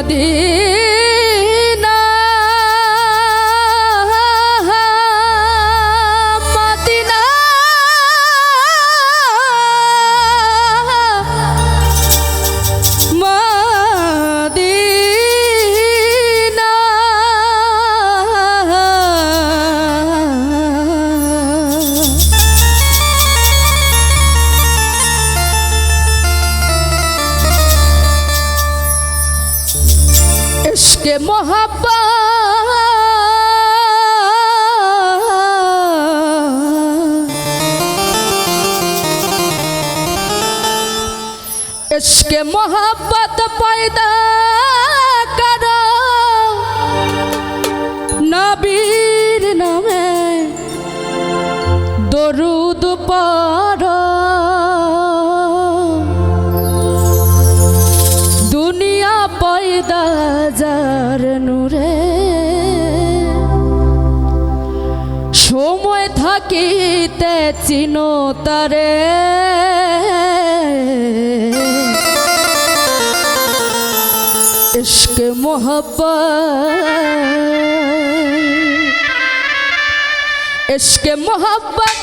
রাধে দেশকে মোহাম্মত পয়দা করো। নবীর নামে দরুদ পর দুনিয়া পয়দা যার নূরে। সময় থাকিতে চিনো তারে ইশক মোহব্বত इश्क मोहब्बत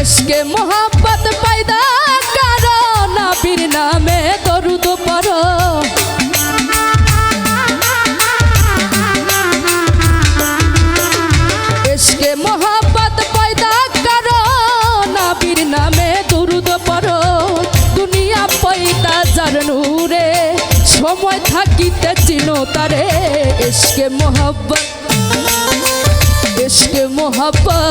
इश्क मोहब्बत पैदा करो नबीर नामे दरुद पढ़ो होता रे इश्क मोहब्बत इश्क मोहब्बत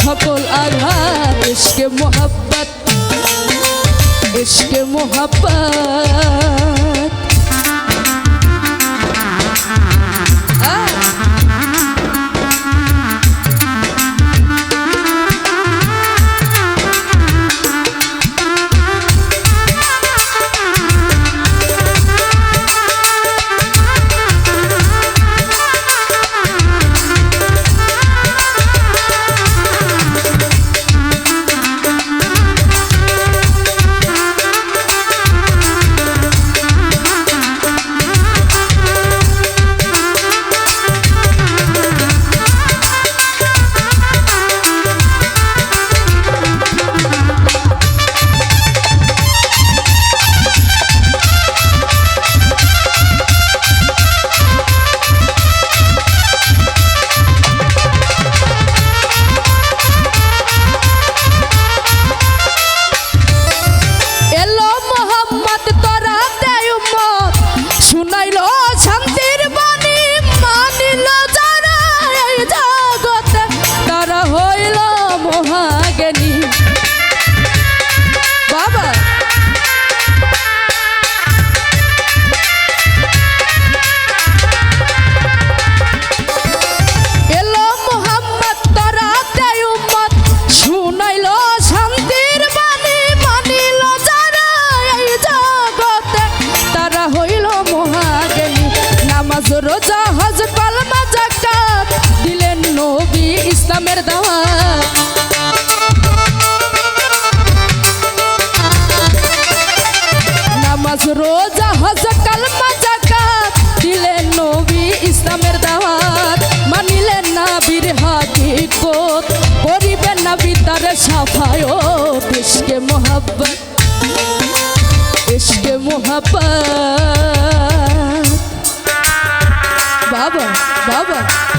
সকল আঘাত ইসকে মোহাব্বত ইসকে মোহাব্বত। রোজা হজরত পালমা জাকাত দিলেন নবী ইসলামের দাওয়াত। নামাজ রোজা হজরত কালমা জাকাত দিলেন নবী ইসলামের দাওয়াত। মানিলেন নাবির হাকিকত, করিবেন নাবি তার সাফায়ত। ইশকে মোহাব্বত ইশকে মোহাব্বত। বাবা।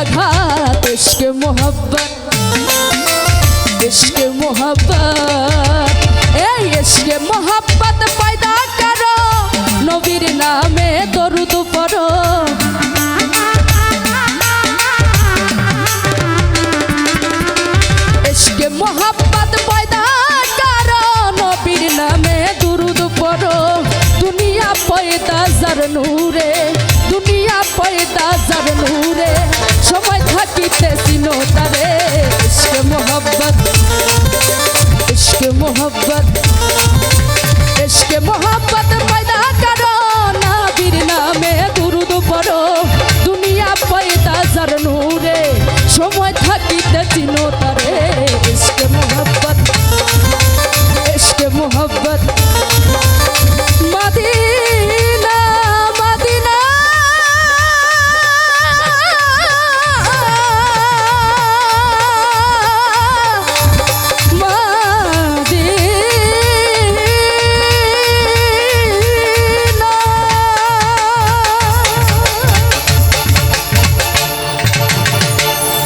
আঘাত ইশকে মোহাব্বত ইশকে মোহাব্বত। এই ইশকে মোহাব্বত পয়দা করো, নবীর নামে দরুদ পড়ো। ইশকে মোহাব্বত পয়দা করো, নবীর নামে দুরুদ পড়ো। দুনিয়া পয়দা জার নূরে দুনিয়া পয়দা জার নূরে। সময় থাকিতে চিনো তারে। ইশকে মোহাব্বত ইশকে মোহাব্বত।